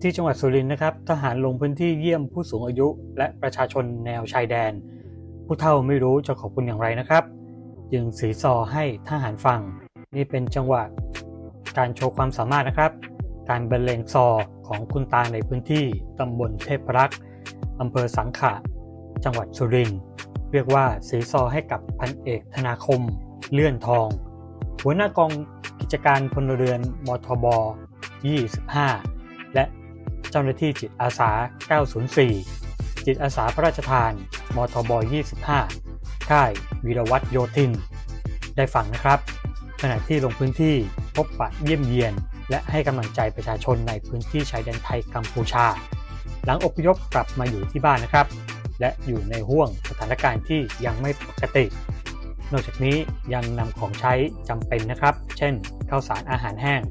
ที่จังหวัดสุรินทร์นะครับ ทหารลงพื้นที่เยี่ยมผู้สูงอายุ และประชาชนแนวชายแดน ผู้เฒ่าไม่รู้จะขอบคุณอย่างไรนะครับ จึงสีซอให้ทหารฟัง นี่เป็นจังหวะการโชว์ความสามารถนะครับ การบรรเลงซอของคุณตาในพื้นที่ตำบลเทพรักษ์อำเภอสังขะ จังหวัดสุรินทร์เรียกว่าสีซอให้กับพันเอกธนาคม เลื่อนทอง หัวหน้ากองกิจการพลเรือนมทบ 25 และ เจ้าหน้าที่จิตอาสา 904 จิตอาสาพระราชทาน มทบ 25 ค่ายวีรวัตรโยธิน ได้ฟังนะครับ ขณะที่ลงพื้นที่พบปะเยี่ยมเยียน และให้กำลังใจประชาชนในพื้นที่ชายแดนไทยกัมพูชา หลังอพยพกลับมาอยู่ที่บ้านนะครับ และอยู่ในห่วงสถานการณ์ที่ยังไม่ปกตินอกจากนี้ยังนำของใช้จำเป็นนะครับ เช่น ข้าวสารอาหารแห้ง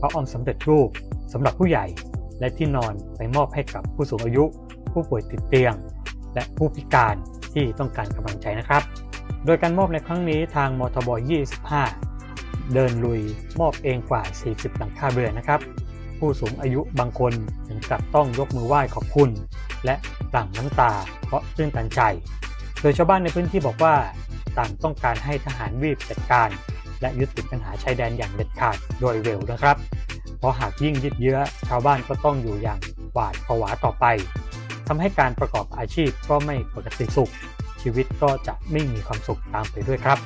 พระอ้อมสำเร็จรูปสำหรับผู้ใหญ่ และที่นอนไปมอบให้กับผู้สูงอายุ ผู้ป่วยติดเตียง และผู้พิการที่ต้องการกำลังใจนะครับ โดยการมอบในครั้งนี้ทางมทบ 25 เดินลุยมอบเองกว่า 40 หลังคาเรือนนะครับ ผู้สูงอายุบางคนถึงกับต้องยกมือไหว้ขอบคุณ และหลั่งน้ำตาเพราะตื้นตันใจ โดยชาวบ้านในพื้นที่บอกว่าต่างต้องการให้ทหารรีบจัดการ และยุติปัญหาชายแดนอย่างเด็ดขาดโดยเร็วนะครับ ราะหากยิ่งยืดเยื้อชาวบ้านก็ต้องอยู่อย่างหวาดผวาต่อไปทำให้การประกอบอาชีพก็ไม่ปกติสุข ชีวิตก็จะไม่มีความสุขตามไปด้วยครับ